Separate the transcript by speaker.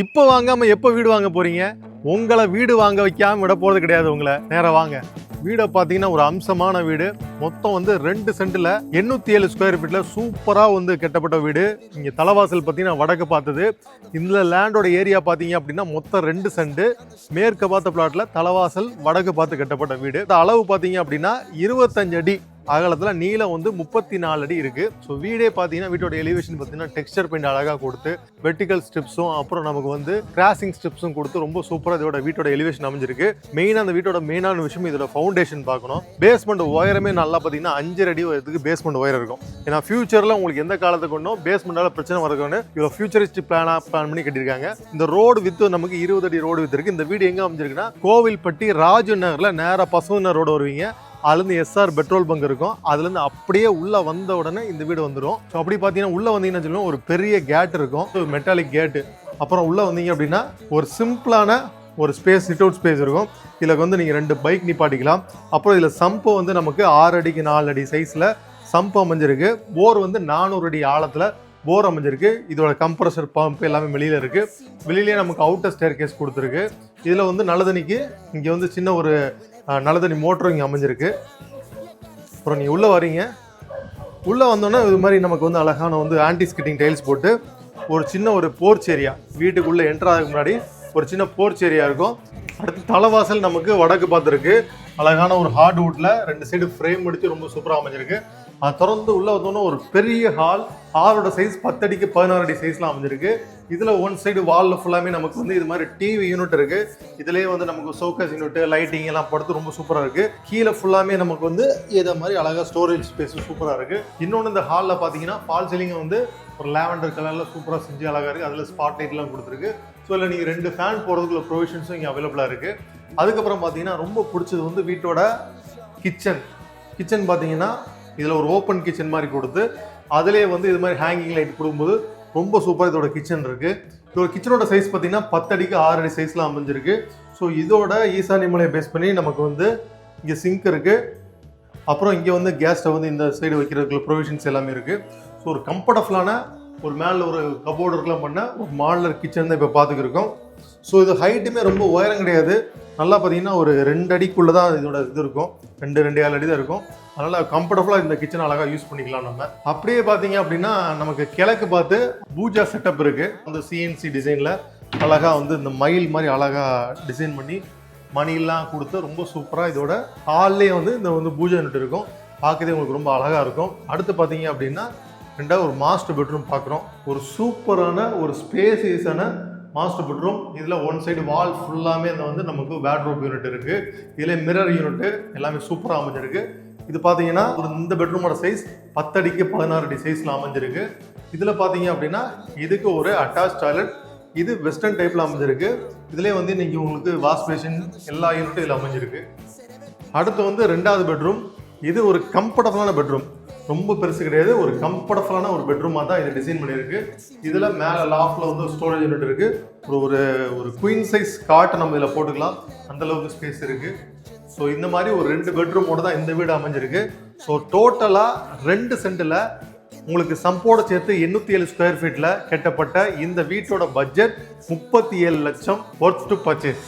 Speaker 1: இப்போ வாங்காம எப்போ வீடு வாங்க போறீங்க? உங்களை வீடு வாங்க வைக்காம விட போறது கிடையாது உங்களை. நேராக வாங்க. வீடை பார்த்தீங்கன்னா ஒரு அம்சமான வீடு. மொத்தம் வந்து ரெண்டு சென்ட்ல எண்ணூத்தி ஏழு ஸ்கொயர் ஃபீட்ல சூப்பரா வந்து கெட்டப்பட்ட வீடு. இங்க தலைவாசல் பார்த்தீங்கன்னா வடக்கு பார்த்தது. இந்த லேண்டோட ஏரியா பார்த்தீங்க அப்படின்னா மொத்தம் ரெண்டு சென்ட். மேற்கு பார்த்த பிளாட்ல தலைவாசல் வடக்கு பார்த்து கெட்டப்பட்ட வீடு. இந்த அளவு பார்த்தீங்க அப்படின்னா இருபத்தஞ்சு அடி அகலத்தில் நீளம் வந்து முப்பத்தி நாலு அடி இருக்கு. ஸோ வீடே பார்த்தீங்கன்னா வீட்டோட எலிவேஷன் பார்த்தீங்கன்னா டெக்ஸ்டர் பெயிண்ட் அழகாக கொடுத்து வெர்டிகல் ஸ்ட்ரிப்ஸும் அப்புறம் நமக்கு வந்து கிராசிங் ஸ்ட்ரிப்ஸும் கொடுத்து ரொம்ப சூப்பராக இதோட வீட்டோட எலிவேஷன் அமைஞ்சிருக்கு. மெயினாக அந்த வீட்டோட மெயினான விஷயம் இதோட ஃபவுண்டேஷன் பார்க்கணும். பேஸ்மெண்ட் உயரமே நல்லா பார்த்தீங்கன்னா அஞ்சு அடி உயரத்துக்கு பேஸ்மெண்ட் ஒயர் இருக்கும். ஏன்னா ஃபியூச்சரில் உங்களுக்கு எந்த காலத்துக்கு கொண்டும் பேஸ்மெண்டால பிரச்சனை வரக்குன்னு இவ்வளோ ஃபியூச்சரிஸ்ட் பிளானாக பிளான் பண்ணி கட்டியிருக்காங்க. இந்த ரோடு வித்து நமக்கு இருபது அடி ரோடு வித்து இருக்கு. இந்த வீடு எங்கே அமைஞ்சிருக்குன்னா கோவில்பட்டி ராஜு நகரில் நேராக பசுவனர் ரோடு வருவீங்க. அதுலேருந்து எஸ்ஆர் பெட்ரோல் பங்க் இருக்கும். அதுலேருந்து அப்படியே உள்ளே வந்த உடனே இந்த வீடு வந்துடும் ஸோ அப்படி பார்த்தீங்கன்னா உள்ளே வந்தீங்கன்னு சொல்லுவோம் ஒரு பெரிய கேட் இருக்கும். மெட்டாலிக் கேட்டு அப்புறம் உள்ளே வந்தீங்க அப்படின்னா ஒரு சிம்பிளான ஒரு ஸ்பேஸ் சிட் அவுட் ஸ்பேஸ் இருக்கும். இதில் வந்து நீங்கள் ரெண்டு பைக் நிப்பாட்டிக்கலாம். அப்புறம் இதில் சம்பு வந்து நமக்கு ஆறு அடிக்கு நாலு அடி சைஸில் சம்பு அமைஞ்சிருக்கு. போர் வந்து நானூறு அடி ஆழத்தில் போர் அமைஞ்சிருக்கு. இதோட கம்ப்ரஸர் பம்ப் எல்லாமே வெளியில் இருக்குது வெளியிலேயே நமக்கு அவுட்டர் ஸ்டேர் கேஸ் கொடுத்துருக்கு. இதில் வந்து நல்ல தண்ணிக்கு இங்கே வந்து சின்ன ஒரு நல்ல தண்ணி மோட்டரும் இங்கே அமைஞ்சிருக்கு. அப்புறம் நீங்கள் உள்ளே வரீங்க. உள்ளே வந்தோன்னே இது மாதிரி நமக்கு வந்து அழகான வந்து ஆன்டி ஸ்கிட்டிங் டைல்ஸ் போட்டு ஒரு சின்ன ஒரு போர்ச் ஏரியா வீட்டுக்குள்ளே என்ட்ரு முன்னாடி ஒரு சின்ன போர்ச் ஏரியா இருக்கும். அடுத்து தலைவாசல் நமக்கு வடக்கு பார்த்துருக்கு. அழகான ஒரு ஹார்ட் வுட்டில் ரெண்டு சைடு ஃப்ரேம் அடித்து ரொம்ப சூப்பராக அமைஞ்சிருக்கு. அது திறந்து உள்ளே வந்தோன்னே ஒரு பெரிய ஹால் ஹாலோட சைஸ் பத்தடிக்கு பதினாறு அடி சைஸ்லாம் அமைஞ்சிருக்கு. இதில் ஒன் சைடு வாலில் ஃபுல்லாமே நமக்கு வந்து இது மாதிரி டிவி யூனிட் இருக்குது இதுலேயே வந்து நமக்கு சோக்கஸ் யூனிட் லைட்டிங் எல்லாம் படுத்து ரொம்ப சூப்பராக இருக்குது கீழே ஃபுல்லாமே நமக்கு வந்து இதை மாதிரி அழகாக ஸ்டோரேஜ் ஸ்பேஸ் சூப்பராக இருக்குது இன்னொன்று இந்த ஹாலில் பார்த்தீங்கன்னா ஃபால் சீலிங்கை வந்து ஒரு லேவண்டர் கலரில் சூப்பராக செஞ்சு அழகாக இருக்குது அதில் ஸ்பாட் லைட்லாம் கொடுத்துருக்கு. ஸோ இல்லை நீங்கள் ரெண்டு ஃபேன் போடுறதுக்குள்ள ப்ரொவிஷன்ஸும் இங்கே அவைலபிளாக இருக்குது அதுக்கப்புறம் பார்த்தீங்கன்னா ரொம்ப பிடிச்சது வந்து வீட்டோட கிச்சன் கிச்சன் பார்த்தீங்கன்னா இதில் ஒரு ஓப்பன் கிச்சன் மாதிரி கொடுத்து அதிலே வந்து இது மாதிரி ஹேங்கிங் லைட் கொடுக்கும்போது ரொம்ப சூப்பராக இதோட கிச்சன் இருக்குது இதோட கிச்சனோட சைஸ் பார்த்தீங்கன்னா பத்தடிக்கு ஆறு அடி சைஸில் அமைஞ்சிருக்கு. ஸோ இதோட ஈசானி மலையை பேஸ் பண்ணி நமக்கு வந்து இங்கே சிங்க் இருக்குது அப்புறம் இங்கே வந்து கேஸ் ஸ்டவ் வந்து இந்த சைடு வைக்கிறதுக்குள்ள ப்ரொவிஷன்ஸ் எல்லாமே இருக்குது ஸோ ஒரு கம்ஃபர்டபுளான ஒரு மேலே ஒரு கபோர்டு இருக்கலாம் பண்ண ஒரு மாடலர் கிச்சன் தான் இப்போ பார்த்துக்கிருக்கோம். ஸோ இது ஹைட்டுமே ரொம்ப உயரம் கிடையாது. நல்லா பார்த்தீங்கன்னா ஒரு ரெண்டு அடிக்குள்ளே தான் இதோட இது இருக்கும். ரெண்டு ரெண்டு ஏழு அடி தான் இருக்கும். அதனால் கம்ஃபர்டபுளாக இந்த கிச்சனை அழகாக யூஸ் பண்ணிக்கலாம் நம்ம. அப்படியே பார்த்தீங்க அப்படின்னா நமக்கு கிழக்கு பார்த்து பூஜா செட்டப் இருக்குது அந்த சிஎன்சி டிசைனில் அழகாக வந்து இந்த மயில் மாதிரி அழகாக டிசைன் பண்ணி மணிலாம் கொடுத்து ரொம்ப சூப்பராக இதோட ஹால்லே வந்து இந்த வந்து பூஜை யூனிட் இருக்கும். பார்க்கவே உங்களுக்கு ரொம்ப அழகாக இருக்கும். அடுத்து பார்த்தீங்க அப்படின்னா ரெண்டாவது ஒரு மாஸ்டர் பெட்ரூம் பார்க்குறோம் ஒரு சூப்பரான ஒரு ஸ்பேசியஸான மாஸ்டர் பெட்ரூம் இதில் ஒன் சைடு வால் ஃபுல்லாமே இந்த வந்து நமக்கு பேட்ரூம் யூனிட் இருக்குது இதில் மிரர் யூனிட்டு எல்லாமே சூப்பராக அமைஞ்சிருக்கு. இது பார்த்தீங்கன்னா ஒரு இந்த பெட்ரூமோட சைஸ் பத்தடிக்கு பதினாறு அடி சைஸில் அமைஞ்சிருக்கு. இதில் பார்த்தீங்க அப்படின்னா இதுக்கு ஒரு அட்டாச் டாய்லெட் இது வெஸ்டர்ன் டைப்பில் அமைஞ்சிருக்கு. இதுலேயே வந்து இன்னைக்கு உங்களுக்கு வாஷ் பேஷின் எல்லா யூனிட்டும் இதில் அமைஞ்சிருக்கு. அடுத்து வந்து ரெண்டாவது பெட்ரூம் இது ஒரு கம்ஃபர்டபுளான பெட்ரூம் ரொம்ப பெருசு கிடையாது. ஒரு கம்ஃபர்டபுளான ஒரு பெட்ரூமாக தான் இதை டிசைன் பண்ணியிருக்கு. இதில் மேலே லாஃப்டில் வந்து ஸ்டோரேஜ் யூனிட் இருக்குது ஒரு ஒரு ஒரு குயின் சைஸ் காட்டை நம்ம இதில் போட்டுக்கலாம். அந்தளவுக்கு ஸ்பேஸ் இருக்குது ஸோ இந்த மாதிரி ஒரு ரெண்டு பெட்ரூமோட தான் இந்த வீடு அமைஞ்சிருக்கு. ஸோ டோட்டலாக ரெண்டு சென்ட்டில் உங்களுக்கு சம்போட சேர்த்து எண்ணூற்றி ஏழு ஸ்கொயர் ஃபீட்டில் கட்டப்பட்ட இந்த வீட்டோட பட்ஜெட் முப்பத்தி ஏழு லட்சம் ஒர்த் டு பர்ச்சேஸ்